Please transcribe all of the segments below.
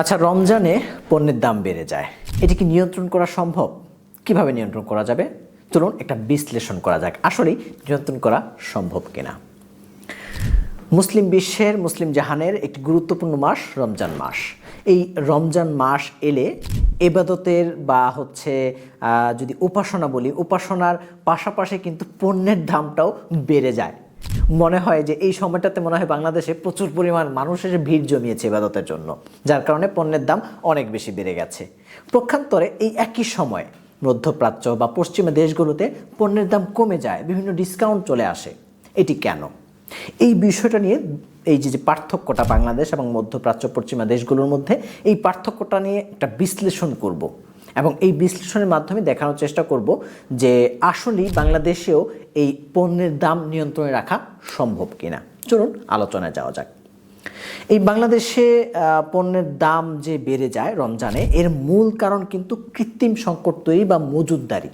আচ্ছা রমজানে পণ্যের দাম বেড়ে যায়। এটি কি নিয়ন্ত্রণ করা সম্ভব? কীভাবে নিয়ন্ত্রণ করা যাবে? চলুন একটা বিশ্লেষণ করা যাক। আসলেই নিয়ন্ত্রণ করা সম্ভব কিনা? মুসলিম বিশ্বের মুসলিম জাহানের একটি গুরুত্বপূর্ণ মাস রমজান মাস। এই রমজান মাস এলে এবাদতের বা হচ্ছে যদি উপাসনা বলি, উপাসনার পাশাপাশি কিন্তু পণ্যের দামটাও বেড়ে যায়। মনে হয় যে এই সময়টাতে মনে হয় বাংলাদেশে প্রচুর পরিমাণ মানুষের ভিড় জমিয়েছে ইবাদতের জন্য, যার কারণে পণ্যের দাম অনেক বেশি বেড়ে গেছে। প্রক্ষান্তরে এই একই সময় মধ্যপ্রাচ্য বা পশ্চিমা দেশগুলোতে পণ্যের দাম কমে যায়, বিভিন্ন ডিসকাউন্ট চলে আসে। এটি কেন? এই বিষয়টা নিয়ে এই যে পার্থক্যটা বাংলাদেশ এবং মধ্যপ্রাচ্য, পশ্চিমা দেশগুলোর মধ্যে, এই পার্থক্যটা নিয়ে একটা বিশ্লেষণ করব। এবং এই বিশ্লেষণের মাধ্যমে দেখানোর চেষ্টা করব যে আসলেই বাংলাদেশেও এই পণ্যের দাম নিয়ন্ত্রণে রাখা সম্ভব কিনা। চলুন আলোচনায় যাওয়া যাক। এই বাংলাদেশে পণ্যের দাম যে বেড়ে যায় রমজানে, এর মূল কারণ কিন্তু কৃত্রিম সংকট তৈরি বা মজুদদারি।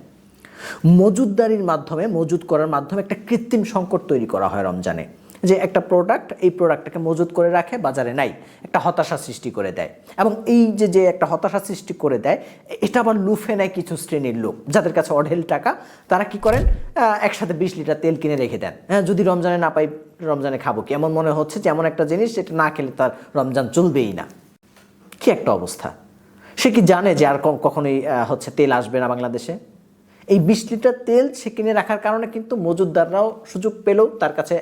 মজুদদারির মাধ্যমে, মজুদ করার মাধ্যমে একটা কৃত্রিম সংকট তৈরি করা হয় রমজানে। যে একটা প্রোডাক্ট এই প্রোডাক্টটাকে মজুদ করে রাখে, বাজারে নাই, একটা হতাশা সৃষ্টি করে দেয়। এবং এই যে যে একটা হতাশা সৃষ্টি করে দেয়, এটা আবার লুফে নেয় কিছু শ্রেণির লোক, যাদের কাছে অঢেল টাকা, তারা কি করেন? একসাথে বিশ লিটার তেল কিনে রেখে দেন। হ্যাঁ যদি রমজানে না পাই, রমজানে খাব কি? এমন মনে হচ্ছে যে, এমন একটা জিনিস যেটা না খেলে তার রমজান চলবেই না। কি একটা অবস্থা? সে কি জানে যে আর কখনোই হচ্ছে তেল আসবে না বাংলাদেশে? এই বিশ লিটার তেল সে কিনে রাখার কারণে কিন্তু মজুদদাররাও সুযোগ পেলেও তার কাছে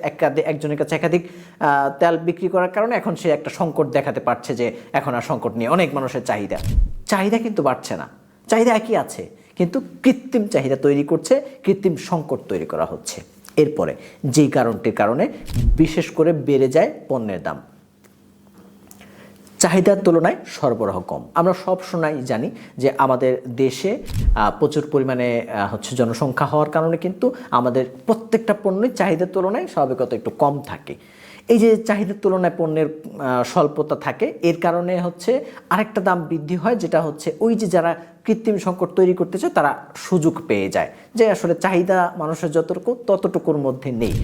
একজনের কাছে একাধিক তেল বিক্রি করার কারণে এখন সে একটা সংকট দেখাতে পারছে যে এখন আর সংকট নিয়ে অনেক মানুষের চাহিদা। চাহিদা কিন্তু বাড়ছে না। চাহিদা একই আছে, কিন্তু কৃত্রিম চাহিদা তৈরি করছে, কৃত্রিম সংকট তৈরি করা হচ্ছে। এরপরে যেই কারণটির কারণে বিশেষ করে বেড়ে যায় পণ্যের দাম। চাহিদার তুলনায় সরবরাহ কম। আমরা সব সময় জানি যে আমাদের দেশে প্রচুর পরিমাণে হচ্ছে জনসংখ্যা হওয়ার কারণে কিন্তু আমাদের প্রত্যেকটা পণ্যই চাহিদার তুলনায় স্বাভাবিকত একটু কম থাকে। এই যে চাহিদার তুলনায় পণ্যের স্বল্পতা থাকে, এর কারণে হচ্ছে আরেকটা দাম বৃদ্ধি হয়, যেটা হচ্ছে ওই যে যারা কৃত্রিম সংকট তৈরি করতে চায়, তারা সুযোগ পেয়ে যায় যে আসলে চাহিদা মানুষের যতটুকু, ততটুকুর মধ্যে নেই।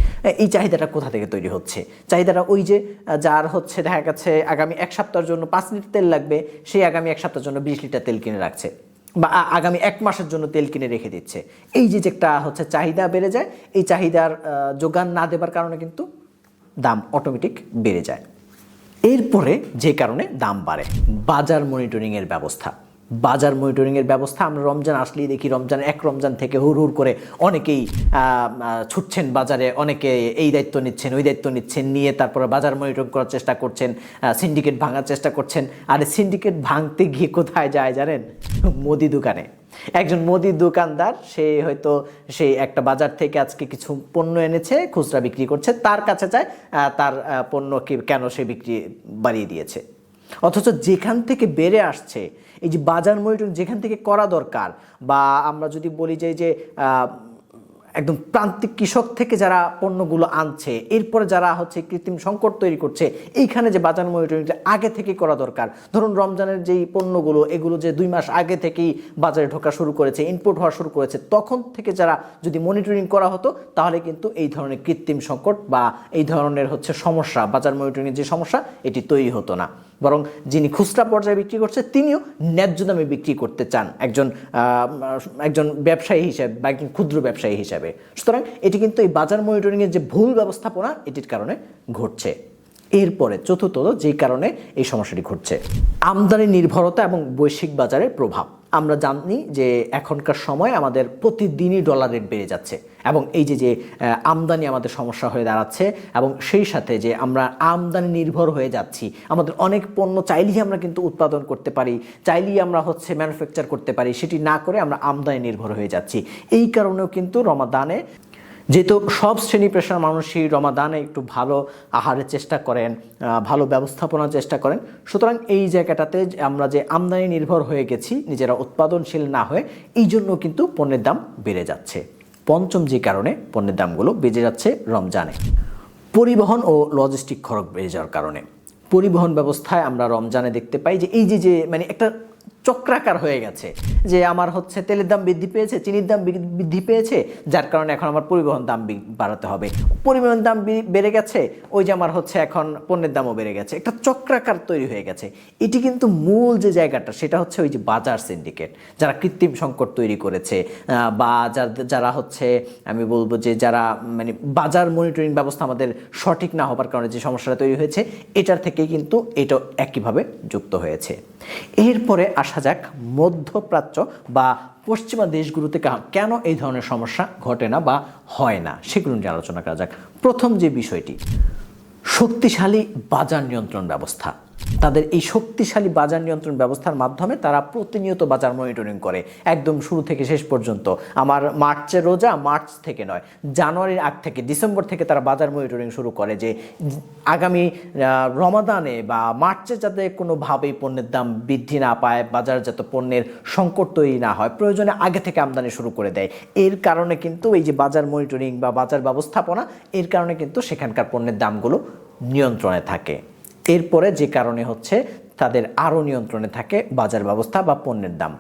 এই চাহিদাটা কোথা থেকে তৈরি হচ্ছে? চাহিদাটা ওই যে যার হচ্ছে দেখা গেছে আগামী এক সপ্তাহের জন্য পাঁচ লিটার তেল লাগবে সেই আগামী এক সপ্তাহের জন্য বিশ লিটার তেল কিনে রাখছে বা আগামী এক মাসের জন্য তেল কিনে রেখে দিচ্ছে। এই যে একটা হচ্ছে চাহিদা বেড়ে যায়, এই চাহিদার যোগান না দেবার কারণে কিন্তু দাম অটোমেটিক বেড়ে যায়। এরপরে যে কারণে দাম বাড়ে, বাজার মনিটরিংয়ের ব্যবস্থা। বাজার মনিটরিংয়ের ব্যবস্থা। আমরা রমজান আসলেই দেখি, রমজান এক রমজান থেকে হুর হুর করে অনেকেই ছুটছেন বাজারে, অনেকে এই দায়িত্ব নিচ্ছেন, ওই দায়িত্ব নিচ্ছেন, নিয়ে তারপরে বাজার মনিটরিং করার চেষ্টা করছেন সিন্ডিকেট ভাঙার চেষ্টা করছেন। আর সিন্ডিকেট ভাঙতে গিয়ে কোথায় যায় জানেন? মুদি দোকানে। একজন মুদি দোকানদার, সে হয়তো সেই একটা বাজার থেকে আজকে কিছু পণ্য এনেছে, খুচরা বিক্রি করছে, তার কাছে যায় তার পণ্য কি, কেন সে বিক্রি বাড়িয়ে দিয়েছে? অথচ যেখান থেকে বেড়ে আসছে, এই যে বাজার মনিটরিং যেখান থেকে করা দরকার, বা আমরা যদি বলি যে যে একদম প্রান্তিক কৃষক থেকে যারা পণ্যগুলো আনছে, এরপরে যারা হচ্ছে কৃত্রিম সংকট তৈরি করছে, এইখানে যে বাজার মনিটরিংটা আগে থেকেই করা দরকার। ধরুন রমজানের যেই পণ্যগুলো, এগুলো যে দুই মাস আগে থেকেই বাজারে ঢোকা শুরু করেছে ইনপুট হওয়া শুরু করেছে, তখন থেকে যারা যদি মনিটরিং করা হতো, তাহলে কিন্তু এই ধরনের কৃত্রিম সংকট বা এই ধরনের হচ্ছে সমস্যা, বাজার মনিটরিংয়ের যে সমস্যা, এটি তৈরি হতো না। বরং যিনি খুচরা পর্যায়ে বিক্রি করছে, তিনিও ন্যায্য দামে বিক্রি করতে চান একজন একজন ব্যবসায়ী হিসেবে বা একজন ক্ষুদ্র ব্যবসায়ী হিসাবে। সুতরাং এটি কিন্তু এই বাজার মনিটরিংয়ের যে ভুল ব্যবস্থাপনা, এটির কারণে ঘটছে। এরপরে চতুর্থত যেই কারণে এই সমস্যাটি ঘটছে। আমদানি নির্ভরতা এবং বৈশ্বিক বাজারের প্রভাব। আমরা জানি যে এখনকার সময় আমাদের প্রতিদিনই ডলার রেট বেড়ে যাচ্ছে এবং এই যে যে আমদানি আমাদের সমস্যা হয়ে দাঁড়াচ্ছে এবং সেই সাথে যে আমরা আমদানি নির্ভর হয়ে যাচ্ছি, আমাদের অনেক পণ্য চাইলেই আমরা কিন্তু উৎপাদন করতে পারি, চাইলেই আমরা হচ্ছে ম্যানুফ্যাকচার করতে পারি, সেটি না করে আমরা আমদানি নির্ভর হয়ে যাচ্ছি। এই কারণেও কিন্তু রমাদানে যেহেতু সব শ্রেণি পেশার মানুষই রমাদানে একটু ভালো আহারের চেষ্টা করেন ভালো ব্যবস্থাপনার চেষ্টা করেন। সুতরাং এই জায়গাটাতে আমরা যে আমদানি নির্ভর হয়ে গেছি, নিজেরা উৎপাদনশীল না হয়ে, এই জন্য কিন্তু পণ্যের দাম বেড়ে যাচ্ছে। পঞ্চম যে কারণে পণ্যের দামগুলো বেড়ে যাচ্ছে রমজানে। পরিবহন ও লজিস্টিক খরচ বেড়ে যাওয়ার কারণে। পরিবহন ব্যবস্থায় আমরা রমজানে দেখতে পাই যে এই যে যে মানে একটা চক্রাকার হয়ে গেছে, যে আমার হচ্ছে তেলের দাম বৃদ্ধি পেয়েছে, চিনির দাম বৃদ্ধি পেয়েছে, যার কারণে এখন আমার পরিবহন দাম বাড়াতে হবে। পরিবহন দাম বেড়ে গেছে, ওই যে আমার হচ্ছে এখন পণ্যের দামও বেড়ে গেছে। একটা চক্রাকার তৈরি হয়ে গেছে। এটি কিন্তু মূল যে জায়গাটা, সেটা হচ্ছে ওই যে বাজার সিন্ডিকেট যারা কৃত্রিম সংকট তৈরি করেছে বা যারা হচ্ছে, আমি বলব যে যারা মানে বাজার মনিটরিং ব্যবস্থা আমাদের সঠিক না হবার কারণে যে সমস্যাটা তৈরি হয়েছে, এটার থেকেই কিন্তু এটা একইভাবে যুক্ত হয়েছে। এরপরে আসা যাক মধ্যপ্রাচ্য বা পশ্চিমা দেশগুলোতে কেন এই ধরনের সমস্যা ঘটে না বা হয় না? সেগুলো নিয়ে আলোচনা করা যাক। প্রথম যে বিষয়টি, শক্তিশালী বাজার নিয়ন্ত্রণ ব্যবস্থা। তাদের এই শক্তিশালী বাজার নিয়ন্ত্রণ ব্যবস্থার মাধ্যমে তারা প্রতিনিয়ত বাজার মনিটরিং করে। একদম শুরু থেকে শেষ পর্যন্ত। আমার মার্চের রোজা মার্চ থেকে নয়, জানুয়ারির আগ থেকে ডিসেম্বর থেকে তারা বাজার মনিটরিং শুরু করে যে, আগামী রমাদানে বা মার্চে যাতে কোনোভাবেই পণ্যের দাম বৃদ্ধি না পায় বাজারজাত পণ্যের সংকট তৈরি না হয়, প্রয়োজনে আগে থেকে আমদানি শুরু করে দেয়। এর কারণে কিন্তু এই যে বাজার মনিটরিং বা বাজার ব্যবস্থাপনা, এর কারণে কিন্তু সেখানকার পণ্যের দামগুলো নিয়ন্ত্রণে থাকে। এরপরে যে কারণে হচ্ছে তাদের আরও নিয়ন্ত্রণে থাকে বাজার ব্যবস্থা বা পণ্যের দাম।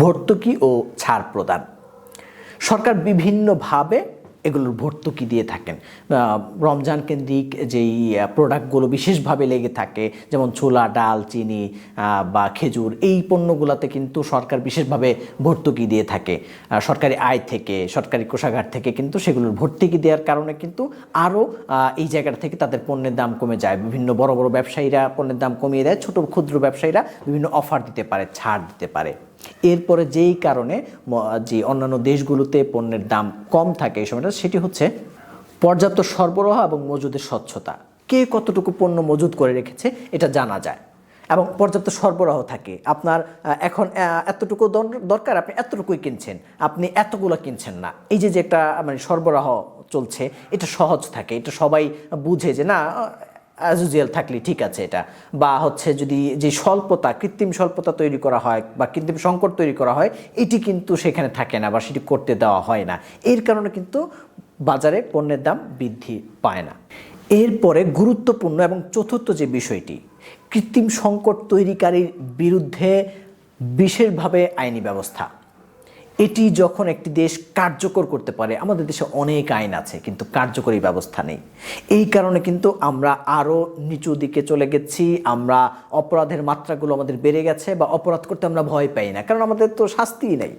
ভর্তুকি ও ছাড় প্রদান। সরকার বিভিন্নভাবে এগুলোর ভর্তুকি দিয়ে থাকেন। রমজান কেন্দ্রিক যেই প্রোডাক্টগুলো বিশেষভাবে লেগে থাকে, যেমন ছোলা, ডাল, চিনি বা খেজুর, এই পণ্যগুলোতে কিন্তু সরকার বিশেষভাবে ভর্তুকি দিয়ে থাকে। সরকারি আয় থেকে, সরকারি কোষাগার থেকে কিন্তু সেগুলোর ভর্তুকি দেওয়ার কারণে কিন্তু আরও এই জায়গাটা থেকে তাদের পণ্যের দাম কমে যায়। বিভিন্ন বড় বড় ব্যবসায়ীরা পণ্যের দাম কমিয়ে দেয়, ছোট ক্ষুদ্র ব্যবসায়ীরা বিভিন্ন অফার দিতে পারে, ছাড় দিতে পারে। এরপরে যেই কারণে যে অন্যান্য দেশগুলোতে পণ্যের দাম কম থাকে এই সময়টা, সেটি হচ্ছে পর্যাপ্ত সরবরাহ এবং মজুদের স্বচ্ছতা। কে কতটুকু পণ্য মজুদ করে রেখেছে, এটা জানা যায়। এবং পর্যাপ্ত সরবরাহ থাকে। আপনার এখন এতটুকু দরকার, আপনি এতটুকুই কিনছেন। আপনি এতগুলো কিনছেন না। এই যে যে একটা মানে সরবরাহ চলছে, এটা সহজ থাকে। এটা সবাই বুঝে যে, না অ্যাজ ইউজুয়াল থাকলে ঠিক আছে এটা। বা হচ্ছে যদি যে স্বল্পতা, কৃত্রিম স্বল্পতা তৈরি করা হয় বা কৃত্রিম সংকট তৈরি করা হয়, এটি কিন্তু সেখানে থাকে না বা সেটি করতে দেওয়া হয় না। এর কারণে কিন্তু বাজারে পণ্যের দাম বৃদ্ধি পায় না। এরপরে গুরুত্বপূর্ণ এবং চতুর্থ যে বিষয়টি, কৃত্রিম সংকট তৈরিকারীর বিরুদ্ধে বিশেষভাবে আইনি ব্যবস্থা। এটি যখন একটি দেশ কার্যকর করতে পারে, আমাদের দেশে অনেক আইন আছে, কিন্তু কার্যকরী ব্যবস্থা নেই। এই কারণে কিন্তু আমরা আরও নিচু দিকে চলে গেছি, আমরা অপরাধের মাত্রাগুলো আমাদের বেড়ে গেছে বা অপরাধ করতে আমরা ভয় পাই না, কারণ আমাদের তো শাস্তিই নেই।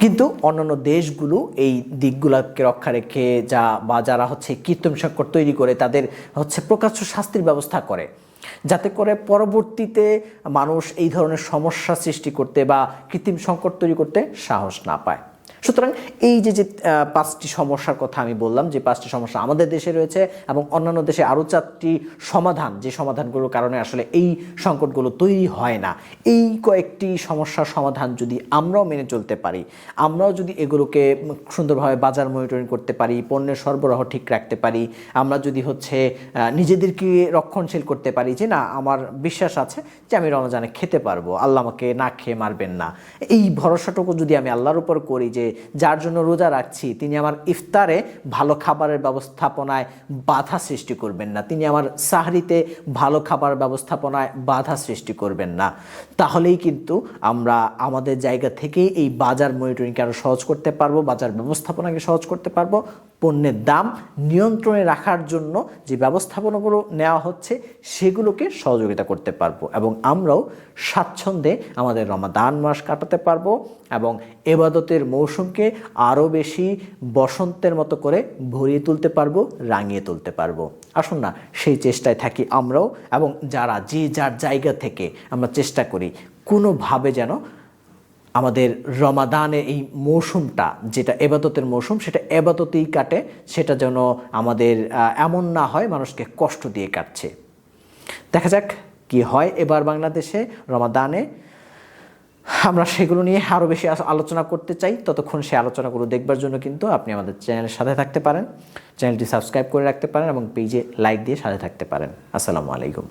কিন্তু অন্যান্য দেশগুলো এই দিকগুলোকে রক্ষা রেখে যা বা যারা হচ্ছে কীর্তন সংকট তৈরি করে, তাদের হচ্ছে প্রকাশ্য শাস্তির ব্যবস্থা করে। যাতে করে পরবর্তীতে মানুষ এই ধরনের সমস্যা সৃষ্টি করতে বা কৃত্রিম সংকট তৈরি করতে সাহস না পায়। সুতরাং এই যে যে পাঁচটি সমস্যার কথা আমি বললাম, যে পাঁচটি সমস্যা আমাদের দেশে রয়েছে এবং অন্যান্য দেশে আরও চারটি সমাধান, যে সমাধানগুলোর কারণে আসলে এই সংকটগুলো তৈরি হয় না। এই কয়েকটি সমস্যার সমাধান যদি আমরাও মেনে চলতে পারি, আমরাও যদি এগুলোকে সুন্দরভাবে বাজার মনিটরিং করতে পারি, পণ্যের সরবরাহ ঠিক রাখতে পারি, আমরা যদি হচ্ছে নিজেদেরকে রক্ষণশীল করতে পারি, যে না, আমার বিশ্বাস আছে যে আমি রমজানে খেতে পারব, আল্লাহ আমাকে না খেয়ে মারবেন না। এই ভরসাটুকু যদি আমি আল্লাহর উপর করি যে যার জন্য রোজা রাখছি, তিনি আমার ইফতারে ভালো খাবারের ব্যবস্থাপনায় বাধা সৃষ্টি করবেন না। তিনি আমার সাহরিতে ভালো খাবার ব্যবস্থাপনায় বাধা সৃষ্টি করবেন না। তাহলেই কিন্তু আমরা আমাদের জায়গা থেকেই এই বাজার মনিটরিংকে আরও সহজ করতে পারব, বাজার ব্যবস্থাপনাকে সহজ করতে পারব। পণ্যের দাম নিয়ন্ত্রণে রাখার জন্য যে ব্যবস্থাপনাগুলো নেওয়া হচ্ছে, সেগুলোকে সহযোগিতা করতে পারব এবং আমরাও স্বাচ্ছন্দ্যে আমাদের রমাদান মাস কাটাতে পারব এবং এবাদতের মৌসুমকে আরও বেশি বসন্তের মতো করে ভরিয়ে তুলতে পারব, রাঙিয়ে তুলতে পারব। আসুন না, সেই চেষ্টায় থাকি আমরাও এবং যারা যে যার জায়গা থেকে আমরা চেষ্টা করি, কোনোভাবে যেন আমাদের রমাদানের এই মৌসুমটা, যেটা এবাদতের মৌসুম, সেটা এবাদতেই কাটে, সেটা যেন আমাদের এমন না হয় মানুষকে কষ্ট দিয়ে কাটছে। দেখা যাক কি হয় এবার বাংলাদেশে রমাদানে। আমরা সেগুলো নিয়ে আরও বেশি আলোচনা করতে চাই। ততক্ষণ সেই আলোচনাগুলো দেখবার জন্য কিন্তু আপনি আমাদের চ্যানেলের সাথে থাকতে পারেন। চ্যানেলটি সাবস্ক্রাইব করে রাখতে পারেন এবং পেজে লাইক দিয়ে সাথে থাকতে পারেন। আসসালামু আলাইকুম।